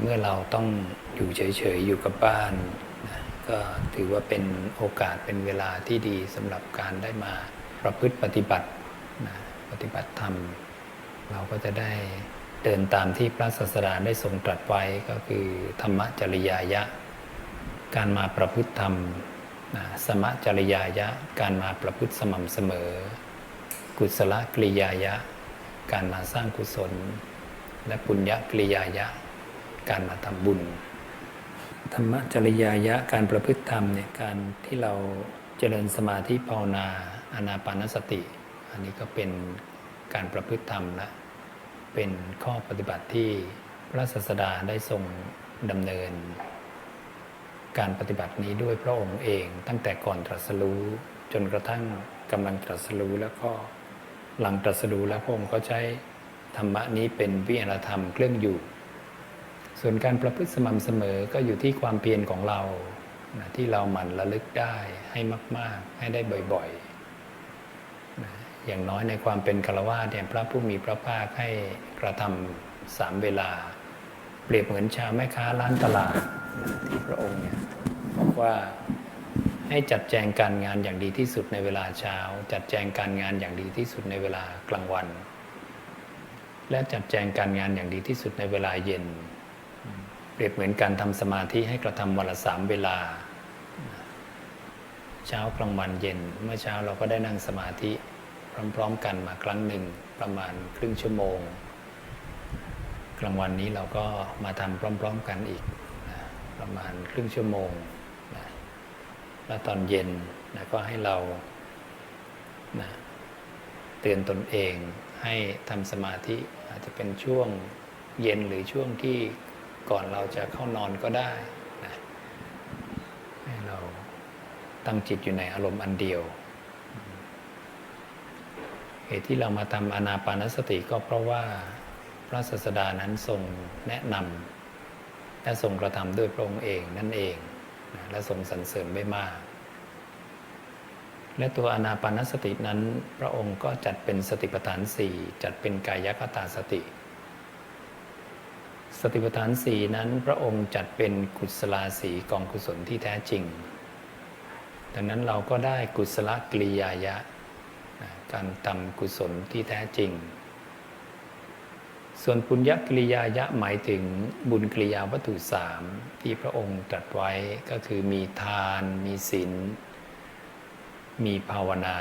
เมื่อเราต้องอยู่เฉยๆ อยู่กับบ้านนะก็ถือว่าเป็นโอกาสเป็นเวลาที่ดีสำหรับการได้มาประพฤติปฏิบัตินะปฏิบัติธรรม เราก็จะได้เดินตามที่พระศาสดาได้ทรงตรัสไว้ก็คือธรรมจริยายะ การมาประพฤติธรรมนะสมจริยายะ การมาประพฤติสม่ำเสมอ กุศลกริยายะ การมาสร้างกุศล และปุญญกริยายะ การมาทำบุญ ธรรมจริยายะการประพฤติธรรมเนี่ยการที่เราเจริญสมาธิภาวนาอานาปานสติ อันนี้ก็เป็นการประพฤติธรรมละเป็นข้อปฏิบัติที่พระศาสดาได้ทรงดำเนิน การปฏิบัตินี้ด้วยพระองค์เองตั้งแต่ก่อนตรัสรู้จนกระทั่งกำลังตรัสรู้แล้วก็หลังตรัสรู้แล้วพระองค์ก็ใช้ธรรมะนี้เป็นวิหารธรรมเครื่องอยู่ ส่วนการประพฤติสม่ำเสมอก็อยู่ที่ความเพียรของเรานะที่เราหมั่นระลึกได้ให้มาก ๆ ให้ได้บ่อยๆนะอย่างน้อยในความเป็นคารวะเนี่ยพระผู้มีพระภาคให้กระทำสามเวลา เปรียบเหมือนชาวแม่ค้าร้านตลาดนะที่พระองค์เนี่ยบอกว่าให้จัดแจงการงานอย่างดีที่สุดในเวลาเช้า จัดแจงการงานอย่างดีที่สุดในเวลากลางวัน และจัดแจงการงานอย่างดีที่สุดในเวลาเย็น รียบเหมือนการทำสมาธิให้กระทำวันละสามเวลา เช้ากลางวันเย็น เมื่อเช้าเราก็ได้นั่งสมาธิพร้อมๆกันมาครั้งหนึ่งประมาณครึ่งชั่วโมง กลางวันนี้เราก็มาทำพร้อม ๆกันอีกประมาณครึ่งชั่วโมง แล้วตอนเย็นนะก็ให้เรานะเตือนตนเองให้ทำสมาธิอาจจะเป็นช่วงเย็นหรือช่วงที่ ก่อนเราจะเข้านอนก็ได้นะให้เราตั้งจิตอยู่ในอารมณ์อันเดียวเหตุที่เรามาทำอนาปานสติก็เพราะว่าพระศาสดานั้นทรงแนะนำและทรงกระทำด้วยพระองค์เองนั่นเองและทรงสรรเสริญไว้มาก และตัวอนาปานสตินั้น พระองค์ก็จัดเป็นสติปัฏฐานสี่จัดเป็นกายคตาสติ สติปัฏฐานสี่นั้นพระองค์จัดเป็นกุศลาสีกองกุศลที่แท้จริง ดังนั้นเราก็ได้กุศลกริยายะ การทำกุศลที่แท้จริง ส่วนปุญญกริยายะหมายถึงบุญกริยาวัตถุสามที่พระองค์ตรัสไว้ก็คือมีทาน มีศีล มีภาวนา